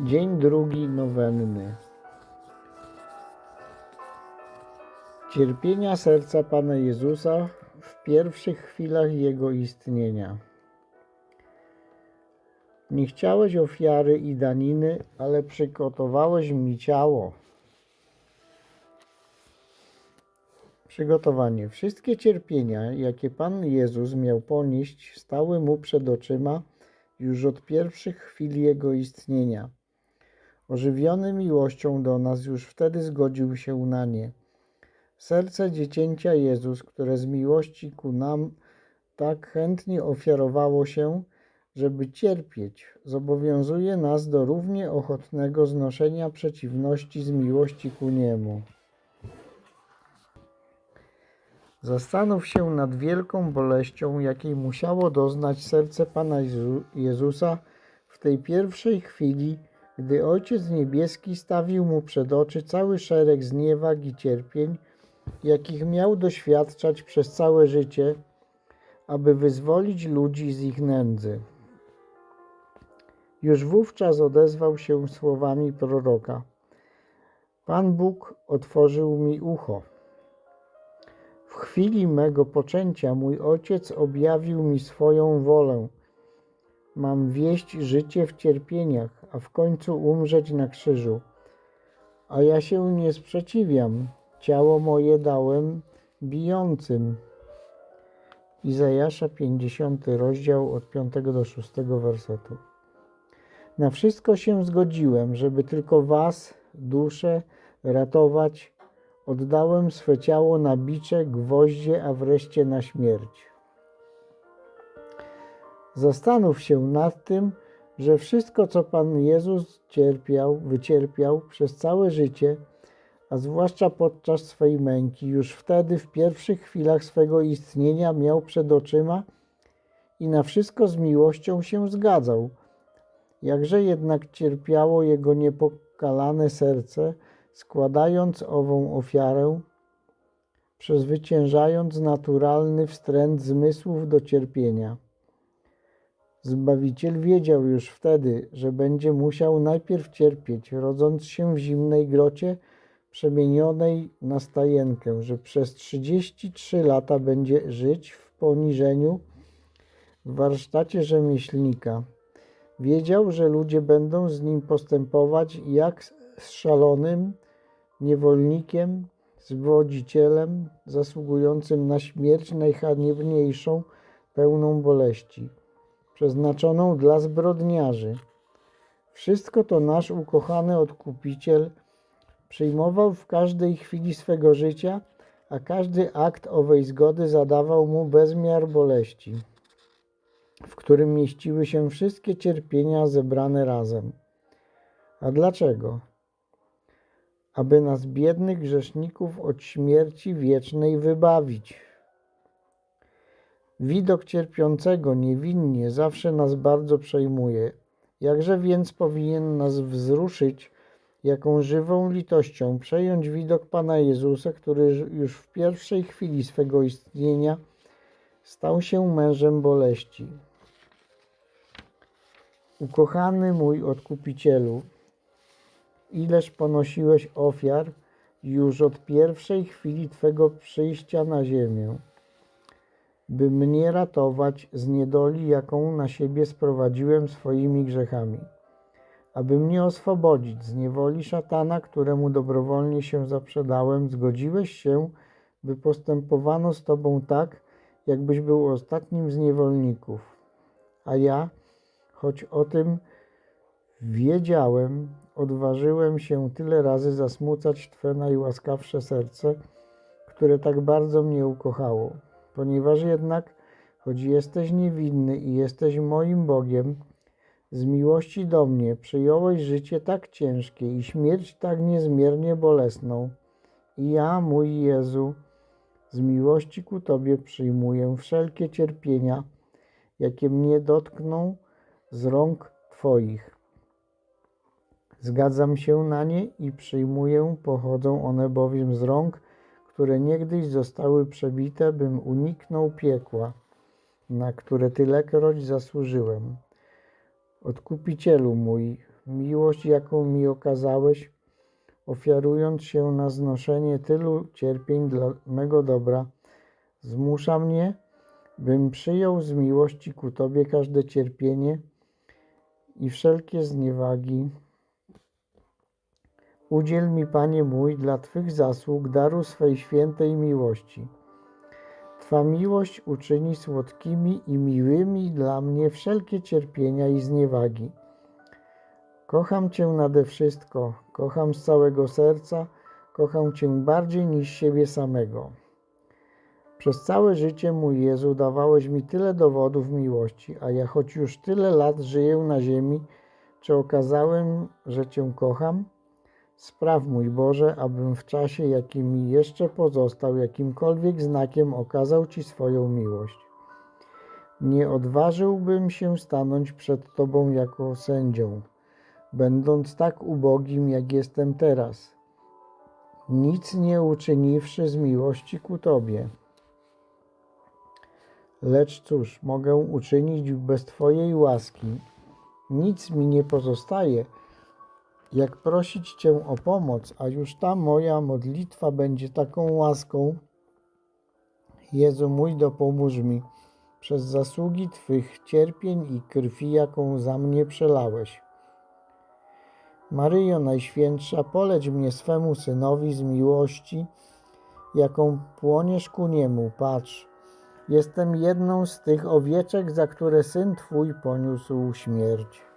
Dzień drugi nowenny. Cierpienia serca Pana Jezusa w pierwszych chwilach Jego istnienia. Nie chciałeś ofiary i daniny, ale przygotowałeś mi ciało. Przygotowanie. Wszystkie cierpienia, jakie Pan Jezus miał ponieść, stały mu przed oczyma już od pierwszych chwil Jego istnienia. Ożywiony miłością do nas, już wtedy zgodził się na nie. Serce dziecięcia Jezus, które z miłości ku nam tak chętnie ofiarowało się, żeby cierpieć, zobowiązuje nas do równie ochotnego znoszenia przeciwności z miłości ku Niemu. Zastanów się nad wielką boleścią, jakiej musiało doznać serce Pana Jezu- Jezusa w tej pierwszej chwili, gdy Ojciec Niebieski stawił mu przed oczy cały szereg zniewag i cierpień, jakich miał doświadczać przez całe życie, aby wyzwolić ludzi z ich nędzy. Już wówczas odezwał się słowami proroka: Pan Bóg otworzył mi ucho. W chwili mego poczęcia mój ojciec objawił mi swoją wolę. Mam wieść życie w cierpieniach, a w końcu umrzeć na krzyżu. A ja się nie sprzeciwiam. Ciało moje dałem bijącym. Izajasza 50 rozdział od 5 do 6 wersetu. Na wszystko się zgodziłem, żeby tylko was, duszę, ratować. Oddałem swe ciało na bicze, gwoździe, a wreszcie na śmierć. Zastanów się nad tym, że wszystko, co Pan Jezus cierpiał, wycierpiał przez całe życie, a zwłaszcza podczas swej męki, już wtedy, w pierwszych chwilach swego istnienia, miał przed oczyma i na wszystko z miłością się zgadzał. Jakże jednak cierpiało jego niepokalane serce, składając ową ofiarę, przezwyciężając naturalny wstręt zmysłów do cierpienia. Zbawiciel wiedział już wtedy, że będzie musiał najpierw cierpieć, rodząc się w zimnej grocie przemienionej na stajenkę, że przez 33 lata będzie żyć w poniżeniu w warsztacie rzemieślnika. Wiedział, że ludzie będą z nim postępować jak z szalonym niewolnikiem, zwodzicielem, zasługującym na śmierć najhaniebniejszą, pełną boleści, przeznaczoną dla zbrodniarzy. Wszystko to nasz ukochany odkupiciel przyjmował w każdej chwili swego życia, a każdy akt owej zgody zadawał mu bezmiar boleści, w którym mieściły się wszystkie cierpienia zebrane razem. A dlaczego? Aby nas biednych grzeszników od śmierci wiecznej wybawić. Widok cierpiącego niewinnie zawsze nas bardzo przejmuje. Jakże więc powinien nas wzruszyć, jaką żywą litością przejąć widok Pana Jezusa, który już w pierwszej chwili swego istnienia stał się mężem boleści. Ukochany mój odkupicielu, ileż ponosiłeś ofiar już od pierwszej chwili Twego przyjścia na ziemię, by mnie ratować z niedoli, jaką na siebie sprowadziłem swoimi grzechami, aby mnie oswobodzić z niewoli szatana, któremu dobrowolnie się zaprzedałem, zgodziłeś się, by postępowano z Tobą tak, jakbyś był ostatnim z niewolników. A ja, choć o tym wiedziałem, odważyłem się tyle razy zasmucać Twe najłaskawsze serce, które tak bardzo mnie ukochało. Ponieważ jednak, choć jesteś niewinny i jesteś moim Bogiem, z miłości do mnie przyjąłeś życie tak ciężkie i śmierć tak niezmiernie bolesną. I ja, mój Jezu, z miłości ku Tobie przyjmuję wszelkie cierpienia, jakie mnie dotkną z rąk Twoich. Zgadzam się na nie i przyjmuję, pochodzą one bowiem z rąk, które niegdyś zostały przebite, bym uniknął piekła, na które tylekroć zasłużyłem. Odkupicielu mój, miłość, jaką mi okazałeś, ofiarując się na znoszenie tylu cierpień dla mego dobra, zmusza mnie, bym przyjął z miłości ku Tobie każde cierpienie i wszelkie zniewagi. Udziel mi, Panie mój, dla Twych zasług daru swej świętej miłości. Twa miłość uczyni słodkimi i miłymi dla mnie wszelkie cierpienia i zniewagi. Kocham Cię nade wszystko, kocham z całego serca, kocham Cię bardziej niż siebie samego. Przez całe życie, mój Jezu, dawałeś mi tyle dowodów miłości, a ja choć już tyle lat żyję na ziemi, czy okazałem, że Cię kocham? Spraw, mój Boże, abym w czasie, jaki mi jeszcze pozostał, jakimkolwiek znakiem okazał Ci swoją miłość. Nie odważyłbym się stanąć przed Tobą jako sędzią, będąc tak ubogim, jak jestem teraz, nic nie uczyniwszy z miłości ku Tobie. Lecz cóż mogę uczynić bez Twojej łaski? Nic mi nie pozostaje, jak prosić Cię o pomoc, a już ta moja modlitwa będzie taką łaską. Jezu mój, dopomóż mi przez zasługi Twych cierpień i krwi, jaką za mnie przelałeś. Maryjo Najświętsza, poleć mnie swemu Synowi z miłości, jaką płoniesz ku Niemu. Patrz, jestem jedną z tych owieczek, za które Syn Twój poniósł śmierć.